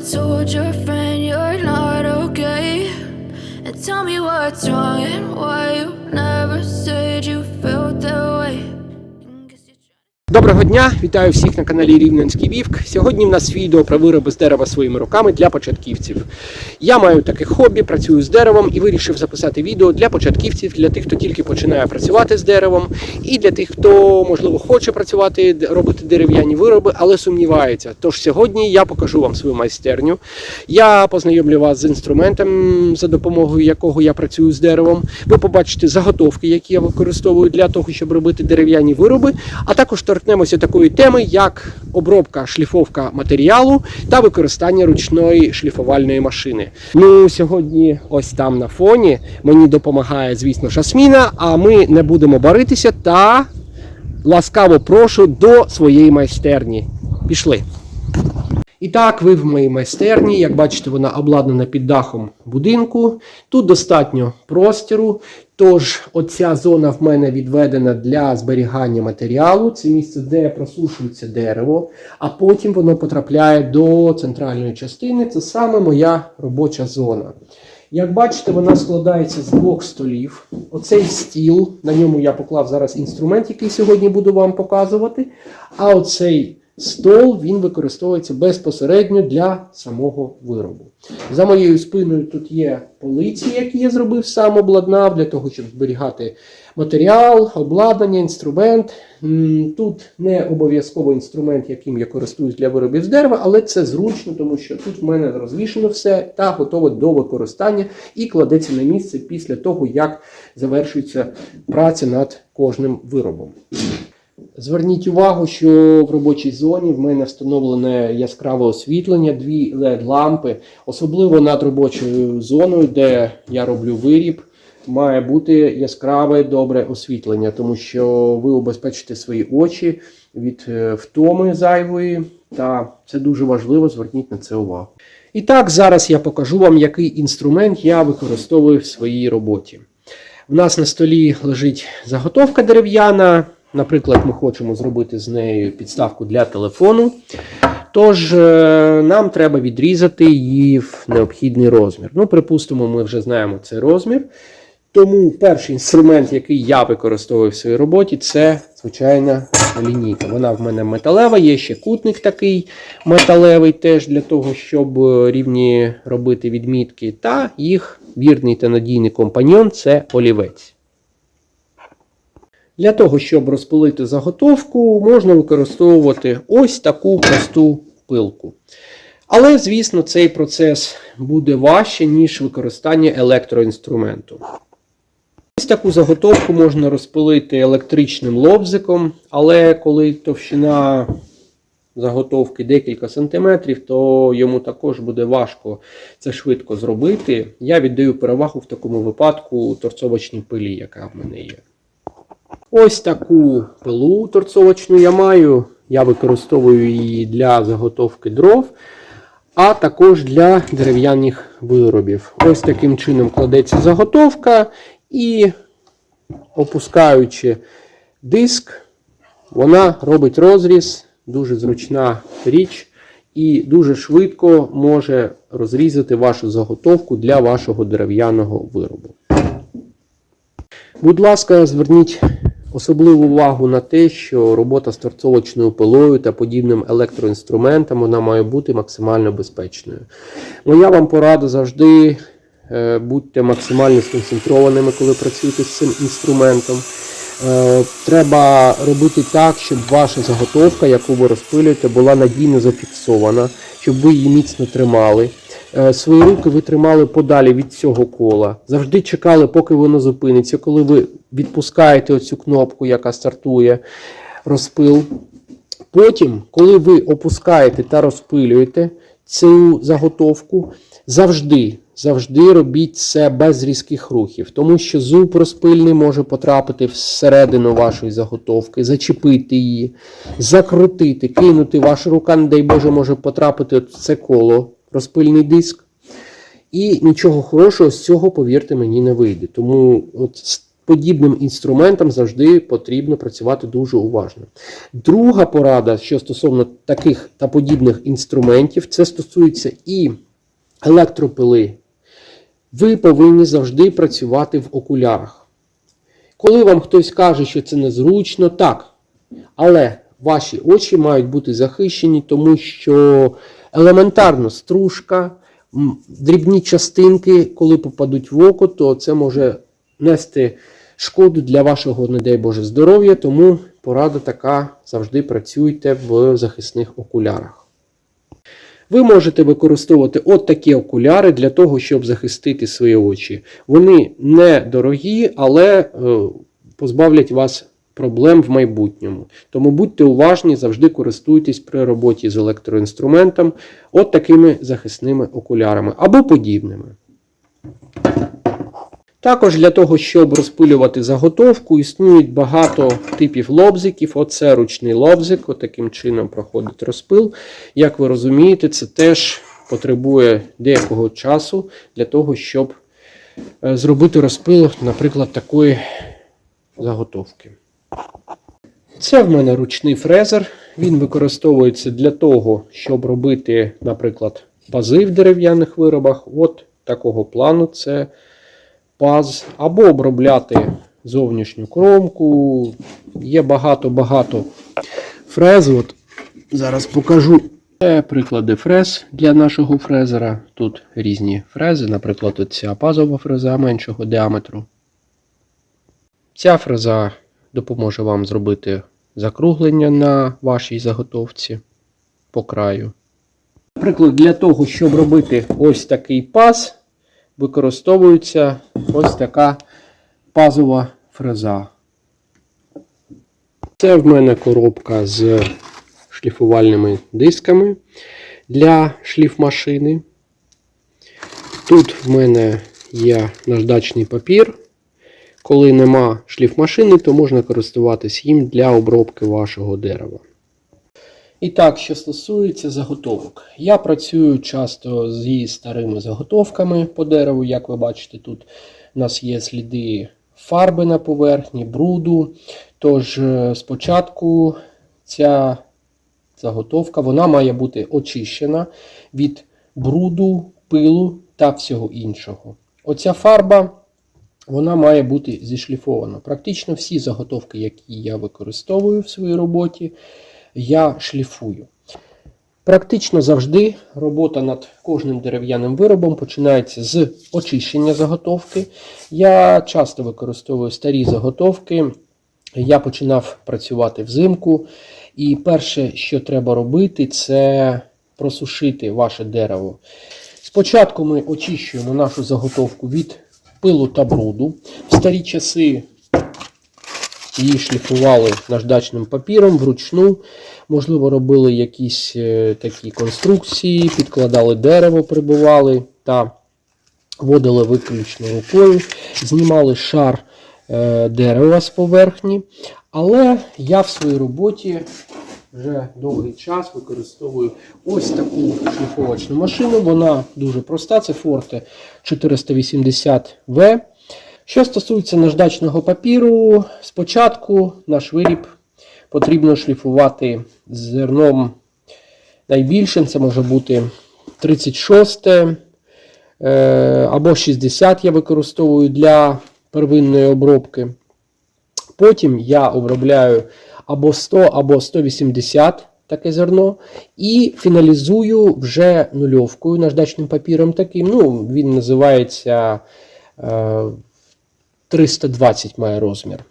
told your friend you're not okay? And tell me what's wrong and why you never said you felt that way. Guess you're trying- Доброго Дня, вітаю всіх на каналі Рівненський Вівк. Сьогодні в нас відео про вироби з дерева своїми руками для початківців. Я маю таке хобі, працюю з деревом і вирішив записати відео для початківців, для тих, хто тільки починає працювати з деревом, і для тих, хто можливо хоче працювати, робити дерев'яні вироби, але сумнівається. Тож сьогодні я покажу вам свою майстерню. Я познайомлю вас з інструментом, за допомогою якого я працюю з деревом. Ви побачите заготовки, які я використовую для того, щоб робити дерев'яні вироби, а також торкнемося такої теми, як обробка, шліфовка матеріалу та використання ручної шліфувальної машини. Ну сьогодні, ось там на фоні, мені допомагає, звісно, шасміна. А ми не будемо баритися та ласкаво прошу до своєї майстерні. Пішли. І так, ви в моїй майстерні, як бачите, вона обладнана під дахом будинку. Тут достатньо простіру. Тож, оця зона в мене відведена для зберігання матеріалу. Це місце, де просушується дерево, а потім воно потрапляє до центральної частини. Це саме моя робоча зона. Як бачите, вона складається з двох столів. Оцей стіл, на ньому я поклав зараз інструмент, який сьогодні буду вам показувати. А оцей стол він використовується безпосередньо для самого виробу. За моєю спиною тут є полиці, які я зробив сам обладнав для того, щоб зберігати матеріал, обладнання, інструмент. Тут не обов'язково інструмент, яким я користуюсь для виробів з дерева, але це зручно, тому що тут в мене розвішено все та готове до використання і кладеться на місце після того, як завершується праця над кожним виробом. Зверніть увагу, що в робочій зоні в мене встановлене яскраве освітлення, дві LED-лампи, особливо над робочою зоною, де я роблю виріб, має бути яскраве добре освітлення, тому що ви убезпечите свої очі від е, втоми зайвої, та це дуже важливо, зверніть на це увагу. І так, зараз я покажу вам, який інструмент я використовую в своїй роботі. В нас на столі лежить заготовка дерев'яна. Наприклад, ми хочемо зробити з нею підставку для телефону. Тож е, нам треба відрізати її в необхідний розмір. Ну, припустимо, ми вже знаємо цей розмір. Тому перший інструмент, який я використовую в своїй роботі, це звичайна лінійка. Вона в мене металева, є ще кутник такий металевий, теж для того, щоб е, рівні робити відмітки. Та їх вірний та надійний компаньон це олівець. Для того, щоб розпилити заготовку, можна використовувати ось таку просту пилку. Але, звісно, цей процес буде важче, ніж використання електроінструменту. Ось таку заготовку можна розпилити електричним лобзиком, але коли товщина заготовки декілька сантиметрів, то йому також буде важко це швидко зробити. Я віддаю перевагу в такому випадку торцовочній пилі, яка в мене є. Ось таку пилу торцовочну я маю. Я використовую її для заготовки дров, а також для дерев'яних виробів. Ось таким чином кладеться заготовка і опускаючи диск, вона робить розріз, дуже зручна річ і дуже швидко може розрізати вашу заготовку для вашого дерев'яного виробу. Будь ласка, зверніть особливу увагу на те, що робота з торцовочною пилою та подібним електроінструментом вона має бути максимально безпечною. Моя вам порада завжди е, будьте максимально сконцентрованими, коли працюєте з цим інструментом. Е, Треба робити так, щоб ваша заготовка, яку ви розпилюєте, була надійно зафіксована, щоб ви її міцно тримали. Е, Свої руки ви тримали подалі від цього кола. Завжди чекали, поки воно зупиниться. Коли ви відпускаєте оцю кнопку, яка стартує розпил. Потім, коли ви опускаєте та розпилюєте цю заготовку, завжди, завжди робіть це без різких рухів, тому що зуб розпильний може потрапити всередину вашої заготовки, зачепити її, закрутити, кинути. Ваша рука, не дай Боже, може потрапити в це коло, розпильний диск. І нічого хорошого з цього, повірте мені, не вийде. Тому от подібним інструментам завжди потрібно працювати дуже уважно. Друга порада, що стосовно таких та подібних інструментів, це стосується і електропили. Ви повинні завжди працювати в окулярах. Коли вам хтось каже, що це незручно, так. Але ваші очі мають бути захищені, тому що елементарно стружка, дрібні частинки, коли попадуть в око, то це може нести шкоду для вашого, не дай Боже, здоров'я. Тому порада така: завжди працюйте в захисних окулярах. Ви можете використовувати от такі окуляри для того, щоб захистити свої очі. Вони не дорогі, але е, позбавлять вас проблем в майбутньому. Тому будьте уважні, завжди користуйтесь при роботі з електроінструментом от такими захисними окулярами або подібними. Також для того, щоб розпилювати заготовку, існують багато типів лобзиків. Оце ручний лобзик, отаким чином проходить розпил. Як ви розумієте, це теж потребує деякого часу для того, щоб е, зробити розпил, наприклад, такої заготовки. Це в мене ручний фрезер. Він використовується для того, щоб робити, наприклад, пази в дерев'яних виробах. От такого плану це паз, або обробляти зовнішню кромку. Є багато-багато фрез. От зараз покажу Це приклади фрез для нашого фрезера. Тут різні фрези, наприклад, ця пазова фреза меншого діаметру. Ця фреза допоможе вам зробити закруглення на вашій заготовці по краю. Наприклад, для того, щоб робити ось такий паз, використовується ось така пазова фреза. Це в мене коробка з шліфувальними дисками для шліфмашини. Тут в мене є наждачний папір. Коли нема шліфмашини, то можна користуватись їм для обробки вашого дерева. І так, що стосується заготовок. Я працюю часто зі старими заготовками по дереву. Як ви бачите, тут у нас є сліди фарби на поверхні, бруду. Тож е, спочатку ця заготовка вона має бути очищена від бруду, пилу та всього іншого. Оця фарба вона має бути зішліфована. Практично всі заготовки, які я використовую в своїй роботі, я шліфую. Практично завжди робота над кожним дерев'яним виробом починається з очищення заготовки. Я часто використовую старі заготовки. Я починав працювати взимку. І перше, що треба робити, це просушити ваше дерево. Спочатку ми очищуємо нашу заготовку від пилу та бруду. В старі часи її шліфували наждачним папіром вручну. Можливо, робили якісь е, такі конструкції, підкладали дерево, прибивали та водили виключно рукою, знімали шар е, дерева з поверхні. Але я в своїй роботі вже довгий час використовую ось таку шліфовочну машину. Вона дуже проста, це Forte 480V. Що стосується наждачного папіру, спочатку наш виріб потрібно шліфувати зерном найбільшим, це може бути 36 е, або 60 я використовую для первинної обробки. Потім я обробляю або 100, або 180 таке зерно. І фіналізую вже нульовкою наждачним папіром таким. Ну, Він називається е, 320 має розмір.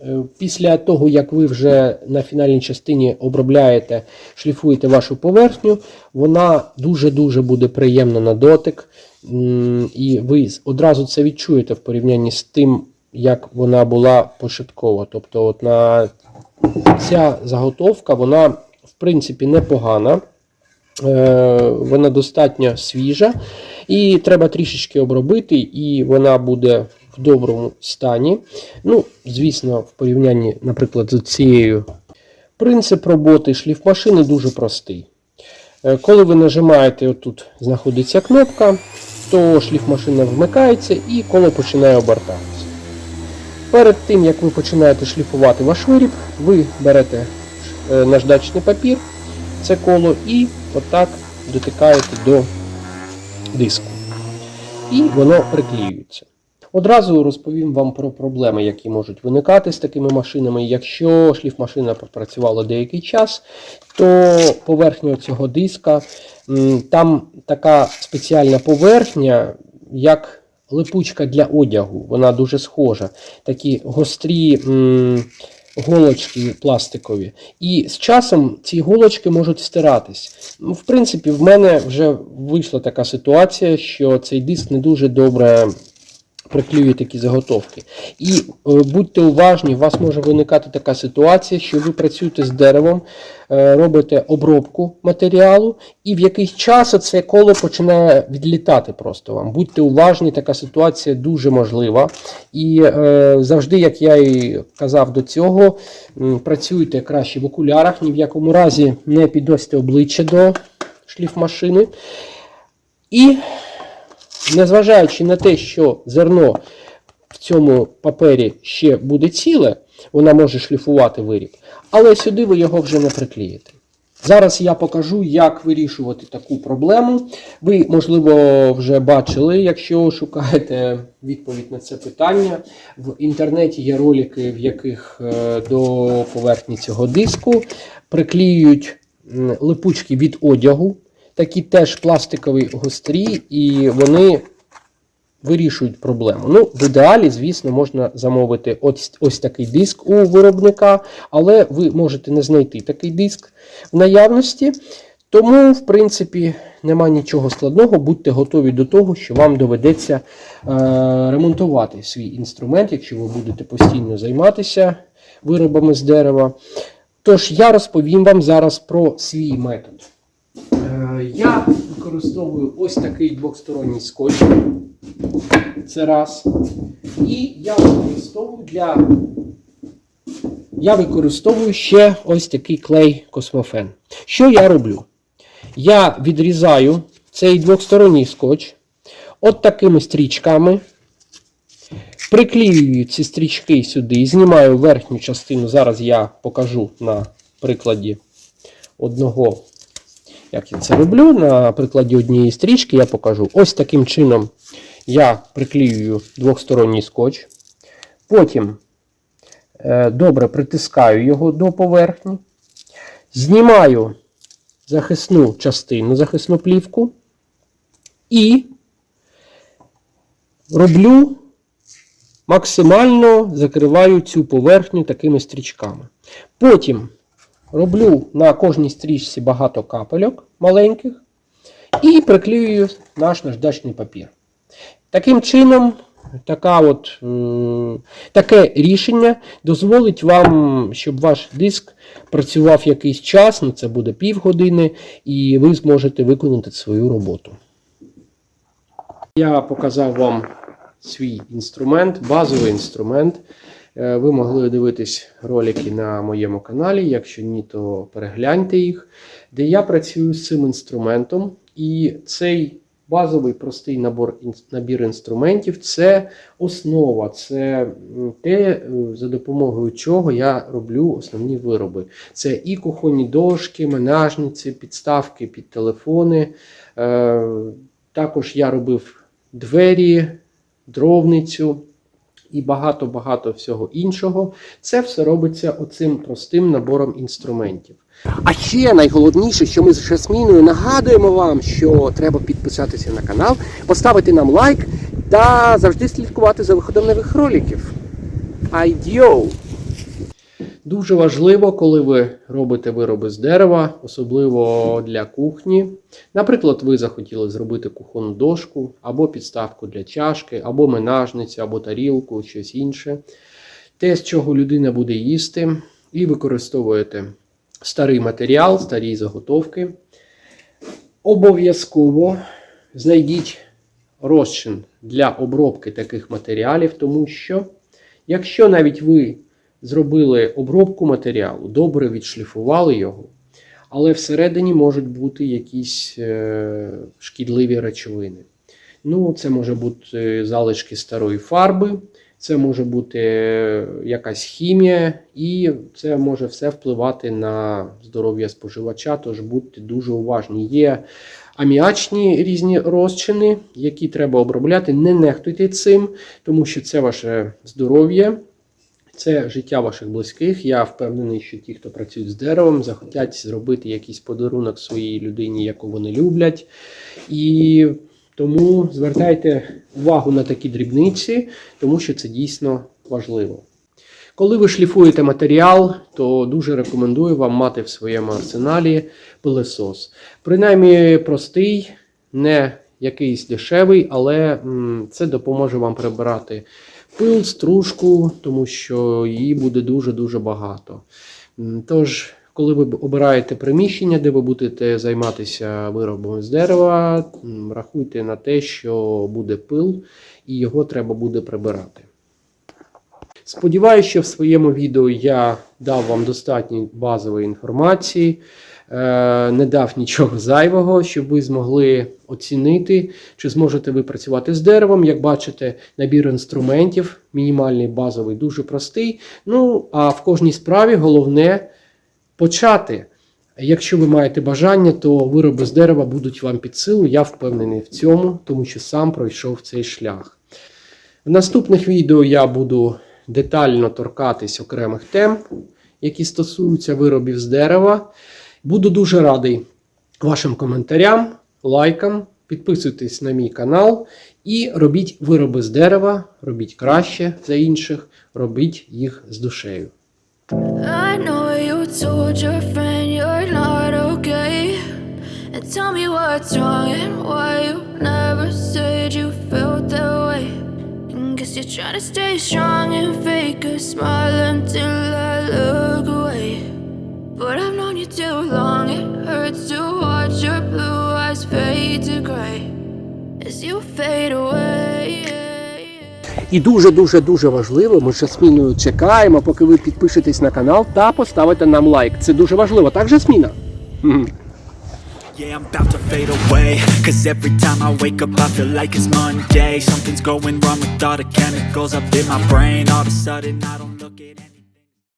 Е, Після того, як ви вже на фінальній частині обробляєте, шліфуєте вашу поверхню, вона дуже-дуже буде приємна на дотик. І ви одразу це відчуєте в порівнянні з тим, як вона була початково. Тобто, от на ця заготовка, вона в принципі непогана. Е, Вона достатньо свіжа, і треба трішечки обробити, і вона буде в доброму стані. Ну, звісно, в порівнянні, наприклад, з цією. Принцип роботи шліфмашини дуже простий. Е, Коли ви нажимаєте, отут знаходиться кнопка, то шліфмашина вмикається і коло починає обертатися. Перед тим, як ви починаєте шліфувати ваш виріб, ви берете е, наждачний папір, це коло, і отак дотикаєте до диску. І воно приклеюється. Одразу розповім вам про проблеми, які можуть виникати з такими машинами. Якщо шліфмашина пропрацювала деякий час, то поверхня цього диска, там така спеціальна поверхня, як липучка для одягу. Вона дуже схожа. Такі гострі м, голочки пластикові. І з часом ці голочки можуть стиратись. Ну, в принципі, в мене вже вийшла така ситуація, що цей диск не дуже добре приклює такі заготовки. І е, будьте уважні, у вас може виникати така ситуація, що ви працюєте з деревом, е, робите обробку матеріалу, і в якийсь час це коло починає відлітати просто вам. Будьте уважні, така ситуація дуже можлива. І е, завжди, як я і казав до цього, працюйте краще в окулярах, ні в якому разі не підносьте обличчя до шліфмашини. І незважаючи на те, що зерно в цьому папері ще буде ціле, вона може шліфувати виріб, але сюди ви його вже не приклеїте. Зараз я покажу, як вирішувати таку проблему. Ви, можливо, вже бачили, якщо шукаєте відповідь на це питання. В інтернеті є ролики, в яких е, до поверхні цього диску приклеюють липучки від одягу. Такі теж пластикові гострі, і вони вирішують проблему. Ну, в ідеалі, звісно, можна замовити ось, ось такий диск у виробника, але ви можете не знайти такий диск в наявності. Тому, в принципі, нема нічого складного, будьте готові до того, що вам доведеться е, ремонтувати свій інструмент, якщо ви будете постійно займатися виробами з дерева. Тож я розповім вам зараз про свій метод. Я використовую ось такий двосторонній скотч. Це раз. І я використовую для. Я використовую ще ось такий клей космофен. Що я роблю? Я відрізаю цей двосторонній скотч от такими стрічками. Приклеюю ці стрічки сюди, і знімаю верхню частину. Зараз я покажу на прикладі одного як я це роблю, на прикладі однієї стрічки я покажу. Ось таким чином я приклеюю двосторонній скотч. Потім е, добре притискаю його до поверхні. Знімаю захисну частину, захисну плівку. І роблю максимально закриваю цю поверхню такими стрічками. Потім Роблю на кожній стрічці багато капельок маленьких і приклеюю наш наждачний папір. Таким чином, така от, е, таке рішення дозволить вам, щоб ваш диск працював якийсь час, ну це буде півгодини, і ви зможете виконати свою роботу. Я показав вам свій інструмент, базовий інструмент. Е, Ви могли дивитись ролики на моєму каналі. Якщо ні, то перегляньте їх, де я працюю з цим інструментом. І цей базовий простий набор, набір інструментів це основа, це те, е, за допомогою чого я роблю основні вироби. Це і кухонні дошки, менажниці, підставки під телефони. Е, Також я робив двері, дровницю і багато-багато всього іншого. Це все робиться оцим простим набором інструментів. А ще найголовніше, що ми з Жасміною нагадуємо вам, що треба підписатися на канал, поставити нам лайк та завжди слідкувати за виходом нових роликів. Айдіо! Дуже важливо, коли ви робите вироби з дерева, особливо для кухні. Наприклад, ви захотіли зробити кухонну дошку, або підставку для чашки, або менажницю, або тарілку, щось інше. Те, з чого людина буде їсти, і використовуєте старий матеріал, старі заготовки. Обов'язково знайдіть розчин для обробки таких матеріалів, тому що якщо навіть ви зробили обробку матеріалу, добре відшліфували його, але всередині можуть бути якісь е, шкідливі речовини. Ну, це може бути залишки старої фарби, це може бути якась хімія, і це може все впливати на здоров'я споживача. Тож будьте дуже уважні. Є аміачні різні розчини, які треба обробляти. Не нехтуйте цим, тому що це ваше здоров'я. Це життя ваших близьких. Я впевнений, що ті, хто працюють з деревом, захотять зробити якийсь подарунок своїй людині, яку вони люблять. І тому звертайте увагу на такі дрібниці, тому що це дійсно важливо. Коли ви шліфуєте матеріал, то дуже рекомендую вам мати в своєму арсеналі пилесос. Принаймні простий, не якийсь дешевий, але це допоможе вам прибирати пил, стружку, тому що її буде дуже-дуже багато. Тож, коли ви обираєте приміщення, де ви будете займатися виробами з дерева, рахуйте на те, що буде пил, і його треба буде прибирати. Сподіваюся, що в своєму відео я дав вам достатньо базової інформації, не дав нічого зайвого, щоб ви змогли оцінити, чи зможете ви працювати з деревом. Як бачите, набір інструментів, мінімальний, базовий, дуже простий. Ну, а в кожній справі головне почати. Якщо ви маєте бажання, то вироби з дерева будуть вам під силу. Я впевнений в цьому, тому що сам пройшов цей шлях. В наступних відео я буду детально торкатись окремих тем, які стосуються виробів з дерева. Буду дуже радий вашим коментарям, лайкам. Підписуйтесь на мій канал і робіть вироби з дерева, робіть краще за інших, робіть їх з душею. But I've known you too long, it hurts to watch your blue eyes fade to gray as you fade away. І дуже дуже дуже важливо, ми з Жасміною чекаємо, поки ви підпишетесь на канал та поставите нам лайк. Це дуже важливо, так, Жасміна? Мгм. Yeah, I'm about to fade away. Cause every time I wake up, I feel like it's Monday. Something's going wrong with all the chemicals up in my brain. All of a sudden, I don't look at anything.